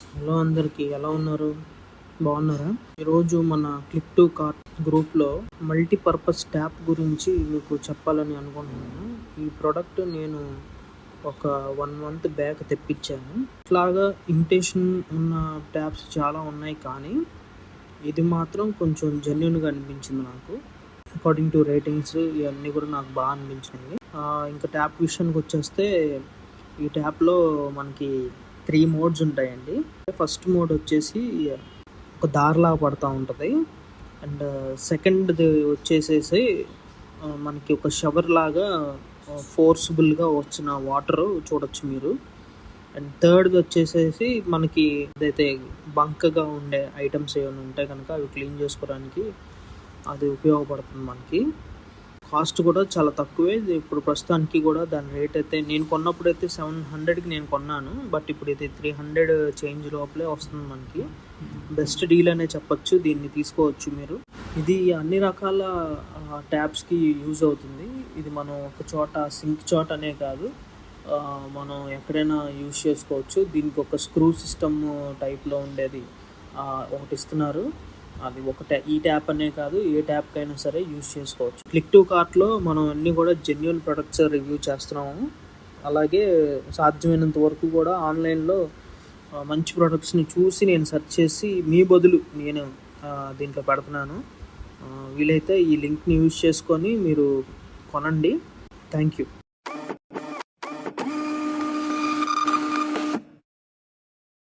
Hello అందరికీ ఎలా ఉన్నారు? బాగున్నారా? ఈరోజు మన క్లిక్ టు కార్ట్ గ్రూప్లో మల్టీపర్పస్ ట్యాప్ గురించి మీకు చెప్పాలని అనుకుంటున్నాను. ఈ ప్రోడక్ట్ నేను ఒక వన్ మంత్ బ్యాక్ తెప్పించాను. ఇట్లాగా ఇమిటేషన్ ఉన్న ట్యాప్స్ చాలా ఉన్నాయి కానీ ఇది మాత్రం కొంచెం జెన్యున్గా అనిపించింది నాకు. అకార్డింగ్ టు రేటింగ్స్ ఇవన్నీ కూడా నాకు బాగా అనిపించినాయి. ఇంకా ట్యాప్ విషయానికి వచ్చేస్తే ఈ ట్యాప్లో మనకి త్రీ మోడ్స్ ఉంటాయండి. ఫస్ట్ మోడ్ వచ్చేసి ఒక దారిలా పడుతూ ఉంటుంది. అండ్ సెకండ్ వచ్చేసేసి మనకి ఒక షవర్ లాగా ఫోర్స్బుల్గా వచ్చిన వాటర్ చూడొచ్చు మీరు. అండ్ థర్డ్ వచ్చేసేసి మనకి ఏదైతే బంకగా ఉండే ఐటమ్స్ ఏమైనా ఉంటే కనుక అవి క్లీన్ చేసుకోవడానికి అది ఉపయోగపడుతుంది మనకి. కాస్ట్ కూడా చాలా తక్కువే. ఇది ఇప్పుడు ప్రస్తుతానికి కూడా దాని రేట్ అయితే నేను కొన్నప్పుడు అయితే సెవెన్ హండ్రెడ్కి నేను కొన్నాను. బట్ ఇప్పుడు ఇది త్రీ హండ్రెడ్ చేంజ్ లోపలే వస్తుంది మనకి. బెస్ట్ డీల్ అనే చెప్పొచ్చు. దీన్ని తీసుకోవచ్చు మీరు. ఇది అన్ని రకాల ట్యాప్స్కి యూజ్ అవుతుంది. ఇది మనం ఒక చోట సింక్ చోట అనే కాదు. మనం ఎక్కడైనా యూజ్ చేసుకోవచ్చు. దీనికి ఒక స్క్రూ సిస్టమ్ టైప్లో ఉండేది. ఒకటి ఇస్తున్నారు. అది ఒక ఈ ట్యాప్ అనే కాదు ఏ ట్యాప్కైనా సరే యూజ్ చేసుకోవచ్చు. క్లిక్ టు కార్ట్లో మనం అన్నీ కూడా జెన్యున్ ప్రొడక్ట్స్ రివ్యూ చేస్తున్నాము. అలాగే సాధ్యమైనంత వరకు కూడా ఆన్లైన్లో మంచి ప్రొడక్ట్స్ని చూసి నేను సెర్చ్ చేసి మీ బదులు నేను దీంట్లో పెడుతున్నాను. వీలైతే ఈ లింక్ని యూజ్ చేసుకొని మీరు కొనండి. Thank you.